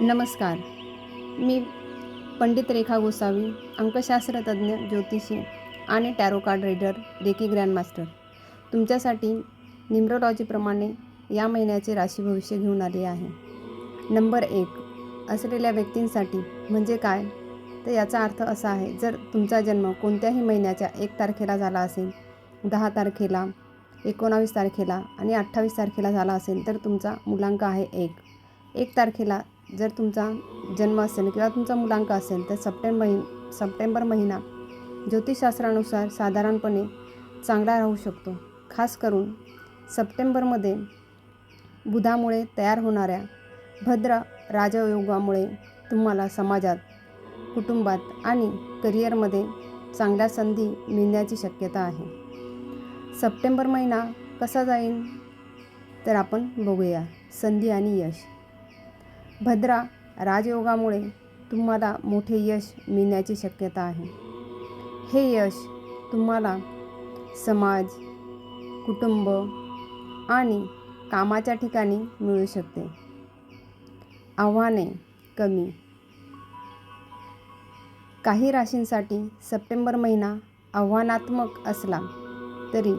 नमस्कार. मी पंडित रेखा गोसावी अंकशास्त्र तज्ज्ञ ज्योतिषी आणि tarot card reader reiki grandmaster तुमच्यासाठी निम्रोलॉजीप्रमाणे या महिन्याचे राशी भविष्य घेऊन आले आहे. नंबर एक असलेल्या व्यक्तींसाठी म्हणजे काय? तर याचा अर्थ असा आहे जर तुमचा जन्म कोणत्याही महिन्याच्या एक तारखेला झाला असेल दहा तारखेला एकोणावीस तारखेला आणि अठ्ठावीस तारखेला झाला असेल तर तुमचा मुलांक आहे एक. एक तारखेला जर तुमचा जन्म असेल किंवा तुमचा मुलांक असेल तर सप्टेंबर महि सप्टेंबर महिना ज्योतिषशास्त्रानुसार साधारणपणे चांगला राहू शकतो. खास करून सप्टेंबरमध्ये बुधामुळे तयार होणाऱ्या भद्र राजयोगामुळे तुम्हाला समाजात कुटुंबात आणि करिअरमध्ये चांगल्या संधी मिळण्याची शक्यता आहे. सप्टेंबर महिना कसा जाईल? तर आपण बघूया. संधी आणि यश. भद्रा राजयोगामुळे तुम्हाला मोठे यश मिळण्याची शक्यता आहे. हे यश तुम्हाला समाज कुटुंब आणि कामाच्या ठिकाणी मिळू शकते. आव्हाने कमी. काही राशींसाठी सप्टेंबर महिना आव्हानात्मक असला तरी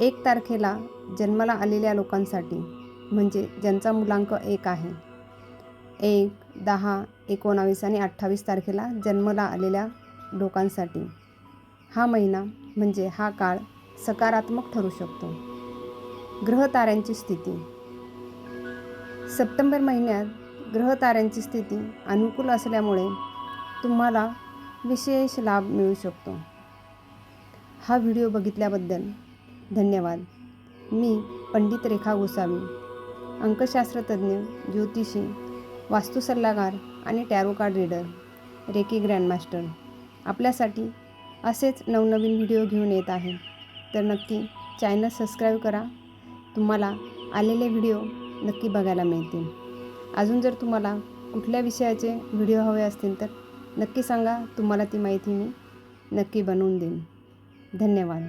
एक तारखेला जन्माला आलेल्या लोकांसाठी म्हणजे ज्यांचा मुलांक एक आहे एक दहा एकोणावीस आणि अठ्ठावीस तारखेला जन्माला आलेल्या लोकांसाठी. हा महिना म्हणजे हा काळ सकारात्मक ठरू शकतो. ग्रहताऱ्यांची स्थिती. सप्टेंबर महिन्यात ग्रहताऱ्यांची स्थिती अनुकूल असल्यामुळे तुम्हाला विशेष लाभ मिळू शकतो. हा व्हिडिओ बघितल्याबद्दल धन्यवाद. मी पंडित रेखा गोसावी अंकशास्त्रतज्ञ ज्योतिषी वास्तू सल्लागार आणि tarot card reader reiki grandmaster. आपल्यासाठी असेच नवनवीन व्हिडिओ घेऊन येत आहे. तर नक्की चॅनल सबस्क्राईब करा. तुम्हाला आलेले व्हिडिओ नक्की बघायला मिळतील. अजून जर तुम्हाला कुठल्या विषयाचे व्हिडिओ हवे असतील तर नक्की सांगा. तुम्हाला ती माहिती मी नक्की बनवून देईन. धन्यवाद.